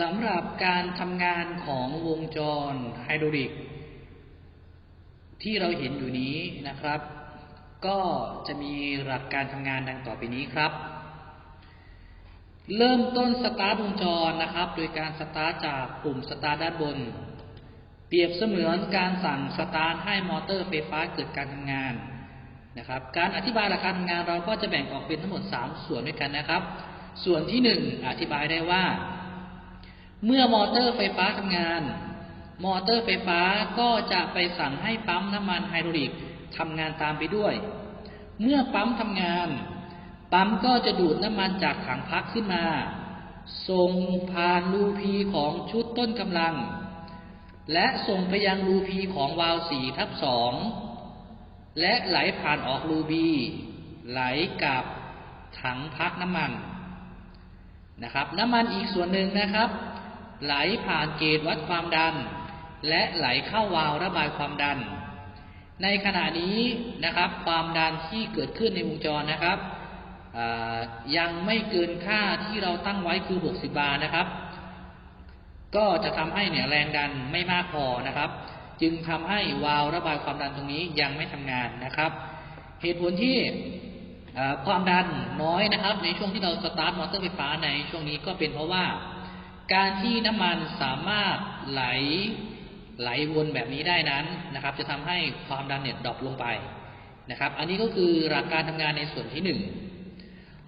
สำหรับการทำงานของวงจรไฮดรอลิก ที่เราเห็นอยู่นี้นะครับ ก็จะมีหลักการทำงานดังต่อไปนี้ครับ เริ่มต้นสตาร์ทวงจรนะครับ โดยการสตาร์ทจากปุ่มสตาร์ทด้านบน เปรียบเสมือนการสั่งสตาร์ทให้มอเตอร์ไฟฟ้าเกิดการทำงานนะครับ การอธิบายหลักการทำงานเราก็จะแบ่งออกเป็นทั้งหมด 3 ส่วนด้วยกันนะครับ ส่วนที่ 1 อธิบายได้ว่า เมื่อมอเตอร์ไฟฟ้าทำงาน มอเตอร์ไฟฟ้าก็จะไปสั่งให้ปั๊มน้ำมันไฮดรอลิกทำงานตามไปด้วย เมื่อปั๊มทำงาน ปั๊มก็จะดูดน้ำมันจากถังพักขึ้นมาส่งผ่านรูพีของชุดต้นกำลัง และส่งไปยังรูพีของวาล์วสีทับสองและไหลผ่านออกรูบี ไหลกับถังพักน้ำมันนะครับ น้ำมันอีกส่วนหนึ่งนะครับ ไหลผ่านเกจวัดความดัน และไหลเข้าวาล์วระบายความดัน ในขณะนี้นะครับ ความดันที่เกิดขึ้นในวงจรนะครับยังไม่เกินค่าที่เราตั้งไว้คือ 60 บาร์นะครับ ก็จะทำให้เนี่ยแรงดันไม่มากพอนะครับ จึงทำให้วาล์วระบายความดันตรงนี้ยังไม่ทำงานนะครับ เหตุผลที่ความดันน้อยนะครับ ในช่วงที่เราสตาร์ทมอเตอร์ไฟฟ้าในช่วงนี้ก็เป็นเพราะว่า การที่น้ำมันสามารถไหลไหลวนแบบนี้ได้นั้นนะครับ จะทำให้ความดันเนี่ยดรอปลงไปนะครับ อันนี้ก็คือหลักการทำงานในส่วนที่หนึ่ง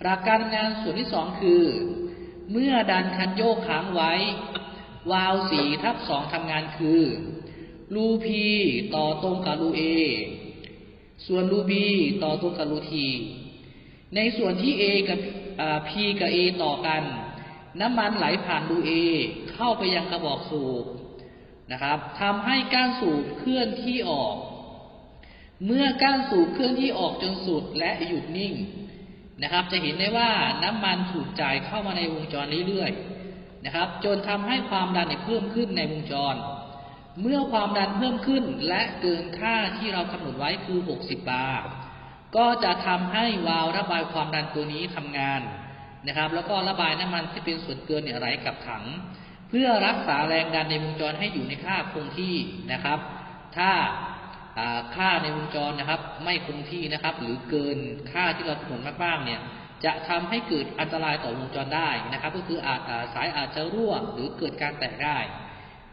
หลักการทำงานส่วนที่สองคือ เมื่อดันคันโยกค้างไว้ วาล์วสีทับสองทำงานคือรูพีต่อตรงกับรูเอส่วนรูบีต่อตรงกับรูทีในส่วนที่ A กับ P กับ A ต่อกัน น้ำมันไหลผ่านรู A เข้าไปยังกระบอกสูบนะครับทำให้ก้านสูบเคลื่อนที่ออก เมื่อก้านสูบเคลื่อนที่ออกจนสุดและหยุดนิ่งนะครับ จะเห็นได้ว่าน้ำมันถูกจ่ายเข้ามาในวงจรเรื่อยๆนะครับ จนทำให้ความดันเพิ่มขึ้นในวงจร เมื่อความดันเพิ่มขึ้นและเกินค่าที่เรากำหนดไว้คือ 60 บาร์ก็จะทำให้วาล์วระบายความดันตัวนี้ทำงาน นะครับ แล้วก็ระบายน้ำมันที่เป็นส่วนเกินเนี่ยไหลกลับถัง เพื่อรักษาแรงดันในวงจรให้อยู่ในค่าคงที่นะครับ ถ้าค่าในวงจรนะครับ ไม่คงที่นะครับ หรือเกินค่าที่เรากำหนดมากๆเนี่ยจะทำให้เกิดอันตรายต่อวงจรได้นะครับ ก็คืออาจสายอาจจะรั่วหรือเกิดการแตกได้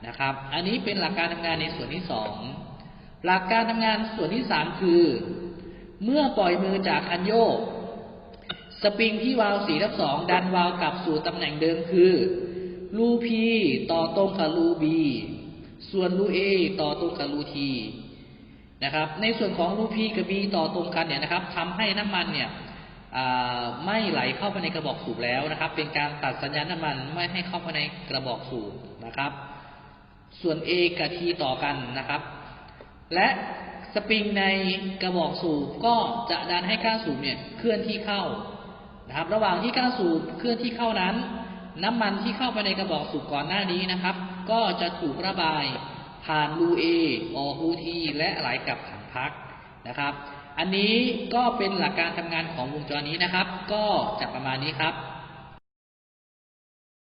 นะครับ อันนี้เป็นหลักการทำงานในส่วนที่สองหลักการทำงานส่วนที่สามคือ เมื่อปล่อยมือจากคันโยก สปริงที่วาล์วสีทับสองดันวาล์วกลับสู่ตำแหน่งเดิมคือรูพีต่อตรงกับรูบีส่วนรูเอต่อตรงกับรูทีนะครับ ในส่วนของรูพีกับบีต่อตรงกันเนี่ยนะครับทำให้น้ำมันเนี่ยไม่ไหลเข้าไปในกระบอกสูบแล้วนะครับ เป็นการตัดสัญญาณน้ำมันไม่ให้เข้าไปในกระบอกสูบนะครับ ส่วน A กับ T ต่อกันนะครับ และสปริงในกระบอกสูบก็จะดันให้ก้านสูบเนี่ยเคลื่อนที่เข้า นะครับ ระหว่างที่ก้านสูบเคลื่อนที่เข้านั้น น้ำมันที่เข้าไปในกระบอกสูบก่อนหน้านี้นะครับ ก็จะถูกระบายผ่านรูเอออกรูทีและไหลกลับถังพักนะครับ อันนี้ก็เป็นหลักการทำงานของวงจรนี้นะครับ ก็จะประมาณนี้ครับ